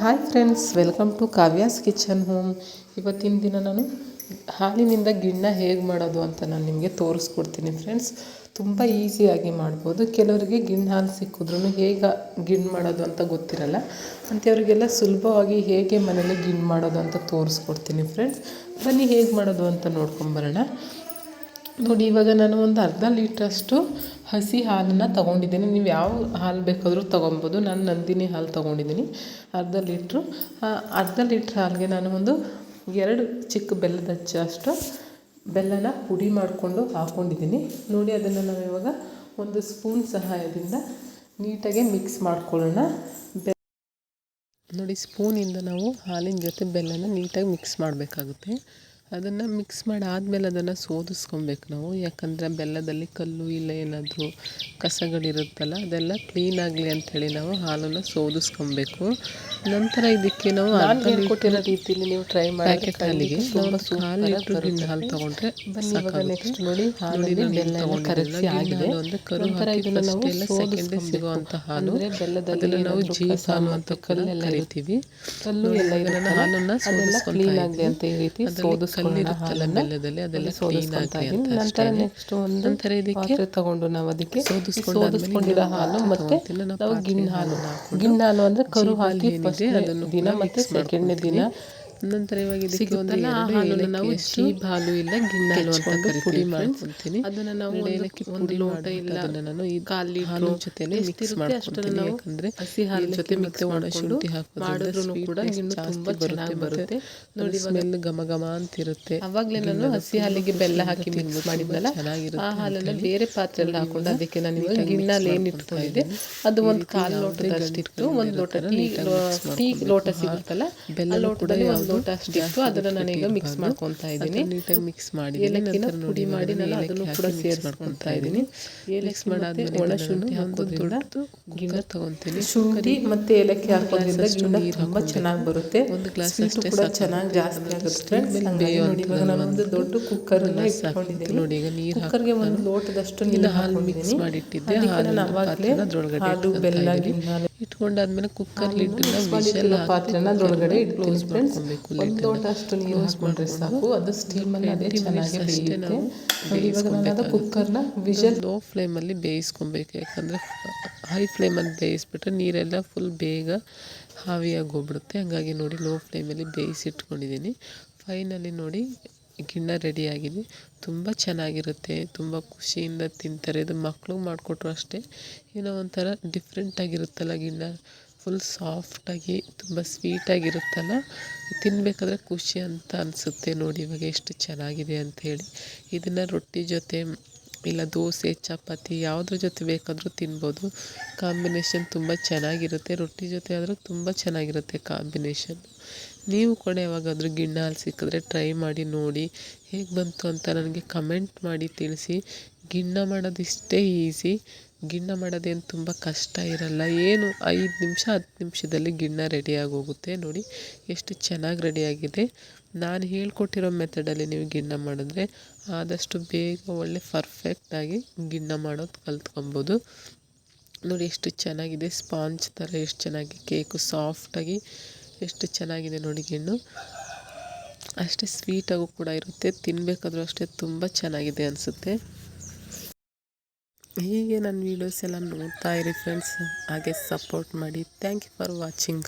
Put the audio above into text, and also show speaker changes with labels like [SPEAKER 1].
[SPEAKER 1] Hi friends welcome to Kavya's kitchen home ಇವತ್ತಿನ ದಿನ ನಾನು ಹಾಲಿನಿಂದ ಗಿಣ್ಣ ಹೇಗೆ ಮಾಡೋದು ಅಂತ ನಾನು ನಿಮಗೆ ತೋರಿಸ್ಕೊಡ್ತೀನಿ ಫ್ರೆಂಡ್ಸ್ ತುಂಬ ಈಸಿಯಾಗಿ ಮಾಡ್ಬೋದು. ಕೆಲವರಿಗೆ ಗಿಣ್ಣು ಹಾಲು ಸಿಕ್ಕಿದ್ರೂ ಹೇಗೆ ಗಿಣ್ಣು ಮಾಡೋದು ಅಂತ ಗೊತ್ತಿರಲ್ಲ. ಅಂಥವ್ರಿಗೆಲ್ಲ ಸುಲಭವಾಗಿ ಹೇಗೆ ಮನೇಲಿ ಗಿಣ್ಣು ಮಾಡೋದು ಅಂತ ತೋರಿಸ್ಕೊಡ್ತೀನಿ ಫ್ರೆಂಡ್ಸ್ ಬನ್ನಿ ಹೇಗೆ ಮಾಡೋದು ಅಂತ ನೋಡ್ಕೊಂಬರೋಣ ನೋಡಿ, ಇವಾಗ ನಾನು ಒಂದು ಅರ್ಧ ಲೀಟ್ರಷ್ಟು ಹಸಿ ಹಾಲನ್ನು ತೊಗೊಂಡಿದ್ದೀನಿ. ನೀವು ಯಾವ ಹಾಲು ಬೇಕಾದರೂ ತೊಗೊಬೋದು. ನಾನು ನಂದಿನಿ ಹಾಲು ತೊಗೊಂಡಿದ್ದೀನಿ. ಅರ್ಧ ಲೀಟ್ರು ಅರ್ಧ ಲೀಟ್ರ್ ಹಾಲಿಗೆ ನಾನು ಒಂದು ಎರಡು ಚಿಕ್ಕ ಬೆಲ್ಲದ ಅಷ್ಟು ಬೆಲ್ಲನ ಪುಡಿ ಮಾಡಿಕೊಂಡು ಹಾಕ್ಕೊಂಡಿದ್ದೀನಿ ನೋಡಿ, ಅದನ್ನು ನಾವು ಇವಾಗ ಒಂದು ಸ್ಪೂನ್ ಸಹಾಯದಿಂದ ನೀಟಾಗಿ ಮಿಕ್ಸ್ ಮಾಡ್ಕೊಳ್ಳೋಣ. ಬೆ, ನೋಡಿ, ಸ್ಪೂನಿಂದ ನಾವು ಹಾಲಿನ ಜೊತೆ ಬೆಲ್ಲನ ನೀಟಾಗಿ ಮಿಕ್ಸ್ ಮಾಡಬೇಕಾಗುತ್ತೆ. ಅದನ್ನು ಮಿಕ್ಸ್ ಮಾಡಿ ಆದಮೇಲೆ ಅದನ್ನು ಸೋದಿಸ್ಕೊಬೇಕು ನಾವು. ಯಾಕಂದರೆ ಬೆಲ್ಲದಲ್ಲಿ ಕಲ್ಲು ಇಲ್ಲ ಏನಾದರೂ ಕಸಗಳಿರುತ್ತಲ್ಲ ಅದೆಲ್ಲ ಕ್ಲೀನ್ ಆಗಲಿ ಅಂಥೇಳಿ ನಾವು ಹಾಲನ್ನು ಸೋದಿಸ್ಕೊಬೇಕು. ನಂತರ ಇದಕ್ಕೆ ನಾವು ಕೊಟ್ಟಿರೋ ರೀತಿಯಲ್ಲಿ ನೀವು ಟ್ರೈ ಮಾಡಿ ಪ್ಯಾಕೆಟ್ ಹಾಲಿಗೆ ತುಂಬ ಹಾಲು ಲೀಟ್ರ್ ಗಿಣ್ಣು ಹಾಲು ತೊಗೊಂಡ್ರೆ ನೆಕ್ಸ್ಟ್ ನೋಡಿ ಹಾಲಿನ ಬೆಲ್ಲ ಕರಗಿಸಿ ಆಗಿದೆ ಸೆಕೆಂಡ್ ಸಿಗುವಂಥ ಹಾಲು. ಬೆಲ್ಲದಲ್ಲಿ ನಾವು ಜೀ ಹಾಲು ಅಂತ ಕಲ್ಲೆಲ್ಲ ಕರಿತೀವಿ. ಕಲ್ಲು ಎಲ್ಲ ಇದನ್ನು ಹಾಲನ್ನು ಕ್ಲೀನ್ ಆಗಲಿ ಅಂತ ಈ ರೀತಿ ಸೋದಿಸ್ ಕಲ್ಲಿರುತ್ತಲ್ಲ ಬೆಲ್ಲದಲ್ಲಿ ಅದೆಲ್ಲ ಕ್ಲೀನ್ ಆಗಲಿ ಅಂತ ನಂತರ ನೆಕ್ಸ್ಟ್ ಒಂದು ನಂತರ ಇದಕ್ಕೆ ತಗೊಂಡು ನಾವು ಅದಕ್ಕೆ ಸೋದಿಸ್ಕೊಂಡಿರೋ ಹಾಲು ಮತ್ತೆ ನಾವು ಗಿಣ್ಣು ಹಾಲು ಗಿನ್ ಹಾಲು ಅಂದ್ರೆ ಕರು ಹಾಕಿ ಅದನ್ನು ದಿನ ಮತ್ತೆ ಸೆಕೆಂಡ್ನೇ ದಿನ ನಂತರ ಇವಾಗ ಇದಕ್ಕೆ ಒಂದು ಹಾಲನ್ನು ನಾವು ಚೀಪ್ ಹಾಲು ಇಲ್ಲ ಗಿಣ್ಣು ಹಾಲು ಅಂತ ಪುಡಿ ಮಾಡ್ಕೊಳ್ತೀನಿ ಅದನ್ನ ನಾವು ಏಲಕ್ಕಿ ಒಂದು ಲೋಟ ಇಲ್ಲ ಅದನ್ನು ನಾನು ಈ ಖಾಲಿ ಹಾಲು ಜೊತೆನೇ ಮಿಕ್ಸ್ ಮಾಡ್ಕೊಳ್ತೀನಿ ಯಾಕಂದ್ರೆ ಹಸಿ ಹಾಲು ಜೊತೆ ಮಿಕ್ಸ್ ಶುಂಠಿ ಹಾಕೋದ್ರಿಂದ ಕೂಡ ಗಿಣ್ಣು ತುಂಬಾ ಚೆನ್ನಾಗಿ ಬರುತ್ತೆ. ನೋಡಿ ಸ್ಮೆಲ್ ಘಮ ಘಮ ಅಂತಿರುತ್ತೆ. ಅವಾಗಲೇ ನಾನು ಹಸಿ ಹಾಲಿಗೆ ಬೆಲ್ಲ ಹಾಕಿ ಮಿಕ್ಸ್ ಮಾಡಿದ್ನಲ್ಲ ಚೆನ್ನಾಗಿರುತ್ತೆ ಆ ಹಾಲನ್ನ ಬೇರೆ ಪಾತ್ರೆಯಲ್ಲಿ ಹಾಕೊಂಡು ಅದಕ್ಕೆ ನಾನು ಇವಾಗ ಗಿಣ್ಣಲ್ಲಿ ಏನು ಇದೆ ಅದು ಒಂದು ಕಾಲು ಲೋಟದಷ್ಟಿತ್ತು ಒಂದು ಲೋಟ ಟೀ ಟೀ ಲೋಟ ಸಿಗುತ್ತಲ್ಲ ಬೆಲ್ಲ ಲೋಟ ಒಂದು ಲೋಟ ಅಷ್ಟಿತ್ತು ಅದನ್ನು ನಾನೀಗ ಮಿಕ್ಸ್ ಮಾಡ್ಕೊತಾ ಇದ್ದೀನಿ. ನೀಟಾಗಿ ಮಿಕ್ಸ್ ಮಾಡಿ ಏಲಕ್ಕಿನ ಪುಡಿ ಮಾಡಿ ನಾನು ಅದನ್ನು ಕೂಡ ಸೇರಿಸ್ಕೊತಾ ಇದ್ದೀನಿ. ಏಲಕ್ಕಿ ಮಾಡಾದ್ಮೇಲೆ ಒಣ ಶುಂಠಿ ಹಾಕೋದ್ರಿಂದ ಗಿಣ್ಣ ತಗೊಂತೀನಿ. ಶುಂಠಿ ಮತ್ತೆ ಏಲಕ್ಕಿ ಹಾಕೋದ್ರಿಂದ ಗಿಣ್ಣ ತುಂಬ ಚೆನ್ನಾಗಿ ಬರುತ್ತೆ. ಒಂದು ಗ್ಲಾಸ್ ಅಷ್ಟೇ ಕೂಡ ಚೆನ್ನಾಗಿ ಜಾಸ್ತಿ ಆಗುತ್ತೆ. ನಾನು ಒಂದು ದೊಡ್ಡ ಕುಕ್ಕರ್ ಇಟ್ಕೊಂಡಿದ್ದೀನಿ. ನೋಡಿ ಈಗ ನೀರು ಕುಕ್ಕರ್ಗೆ ಒಂದು ಲೋಟದಷ್ಟು ನೀರು ಹಾಲು ಮಿಕ್ಸ್ ಮಾಡಿಟ್ಟಿದ್ದೆ. ಹಾಲು ಅವಾಗಲೇ ಹಾಲು ಬೆಲ್ಲ ಗಿಣ್ಣ ಇಟ್ಕೊಂಡಾದ್ಮೇಲೆ ಕುಕ್ಕರ್ ಲಿಡ್ನ ಪಾತ್ರೆನ ಅದರೊಳಗಡೆ ಕ್ಲೋಸ್ ಮಾಡ್ಕೊಬೇಕು ಒಂದು ಲೋಟ ಅಷ್ಟು ನೀರು ಹಾಕೊಂಡ್ರೆ ಸಾಕು. ಅದು ಸ್ಟೀಮಲ್ಲಿ ಅದೇ ಚೆನ್ನಾಗಿ ಬೇಯುತ್ತೆ. ಇವಾಗ ನಾನು ಅದು ಕುಕ್ಕರ್ನ ವಿಷಲ್ ಲೋ ಫ್ಲೇಮಲ್ಲಿ ಬೇಯಿಸ್ಕೊಬೇಕು ಯಾಕಂದರೆ ಹೈ ಫ್ಲೇಮಲ್ಲಿ ಬೇಯಿಸ್ಬಿಟ್ರೆ ನೀರೆಲ್ಲ ಫುಲ್ ಬೇಗ ಹಾವಿಯಾಗಿ ಹೋಗ್ಬಿಡುತ್ತೆ. ಹಂಗಾಗಿ ನೋಡಿ ಲೋ ಫ್ಲೇಮಲ್ಲಿ ಬೇಯಿಸಿಟ್ಕೊಂಡಿದ್ದೀನಿ. ಫೈನಲಿ ನೋಡಿ ಗಿಣ್ಣ ರೆಡಿಯಾಗಿದೆ ತುಂಬ ಚೆನ್ನಾಗಿರುತ್ತೆ. ತುಂಬ ಖುಷಿಯಿಂದ ತಿಂತಾರೆ. ಇದು ಮಕ್ಕಳು ಮಾಡಿಕೊಟ್ರು ಅಷ್ಟೇ. ಏನೋ ಒಂಥರ ಡಿಫ್ರೆಂಟಾಗಿರುತ್ತಲ್ಲ ಗಿಣ್ಣ ಫುಲ್ ಸಾಫ್ಟಾಗಿ ತುಂಬ ಸ್ವೀಟಾಗಿರುತ್ತಲ್ಲ ತಿನ್ನಬೇಕಾದ್ರೆ ಖುಷಿ ಅಂತ ಅನಿಸುತ್ತೆ ನೋಡಿ ಇವಾಗ ಎಷ್ಟು ಚೆನ್ನಾಗಿದೆ ಹೇಳಿ. ಇದನ್ನು ರೊಟ್ಟಿ ಜೊತೆ ಇಲ್ಲ ದೋಸೆ, ಚಪಾತಿ ಯಾವುದ್ರ ಜೊತೆ ಬೇಕಾದರೂ ತಿನ್ಬೋದು. ಕಾಂಬಿನೇಷನ್ ತುಂಬ ಚೆನ್ನಾಗಿರುತ್ತೆ. ರೊಟ್ಟಿ ಜೊತೆ ಆದರೂ ತುಂಬ ಚೆನ್ನಾಗಿರುತ್ತೆ ಕಾಂಬಿನೇಷನ್ ನೀವು ಕೂಡ ಯಾವಾಗಾದರೂ ಗಿಣ್ಣ ಹಾಲು ಸಿಕ್ಕಿದ್ರೆ ಟ್ರೈ ಮಾಡಿ ನೋಡಿ. ಹೇಗೆ ಬಂತು ಅಂತ ನನಗೆ ಕಮೆಂಟ್ ಮಾಡಿ ತಿಳಿಸಿ. ಗಿಣ್ಣ ಮಾಡೋದು ಇಷ್ಟೇ ಈಸಿ ಗಿಣ್ಣ ಮಾಡೋದೇನು ತುಂಬ ಕಷ್ಟ ಇರಲ್ಲ. ಏನು ಐದು ನಿಮಿಷ, ಹತ್ತು ನಿಮಿಷದಲ್ಲಿ ಗಿಣ್ಣ ರೆಡಿಯಾಗಿ ಹೋಗುತ್ತೆ. ನೋಡಿ, ಎಷ್ಟು ಚೆನ್ನಾಗಿ ರೆಡಿಯಾಗಿದೆ ನಾನು ಹೇಳ್ಕೊಟ್ಟಿರೋ ಮೆಥಡಲ್ಲಿ ನೀವು ಗಿಣ್ಣ ಮಾಡಿದ್ರೆ ಆದಷ್ಟು ಬೇಗ ಒಳ್ಳೆ ಪರ್ಫೆಕ್ಟಾಗಿ ಗಿಣ್ಣ ಮಾಡೋದು ಕಲ್ತ್ಕೊಬೋದು. ನೋಡಿ, ಎಷ್ಟು ಚೆನ್ನಾಗಿದೆ ಸ್ಪಾಂಜ್ ಥರ ಎಷ್ಟು ಚೆನ್ನಾಗಿ ಕೇಕು ಸಾಫ್ಟಾಗಿ ಎಷ್ಟು ಚೆನ್ನಾಗಿದೆ ನೋಡಿ ಗಿಣ್ಣು. ಅಷ್ಟೇ ಸ್ವೀಟಾಗೂ ಕೂಡ ಇರುತ್ತೆ. ತಿನ್ನಬೇಕಾದ್ರೂ ಅಷ್ಟೇ ತುಂಬ ಚೆನ್ನಾಗಿದೆ ಅನಿಸುತ್ತೆ. ಹೀಗೆ ನನ್ನ ವೀಡಿಯೋಸ್ ಎಲ್ಲ ನೋಡ್ತಾ ಇರಿ ಫ್ರೆಂಡ್ಸ್ ಹಾಗೆ ಸಪೋರ್ಟ್ ಮಾಡಿ. Thank you for watching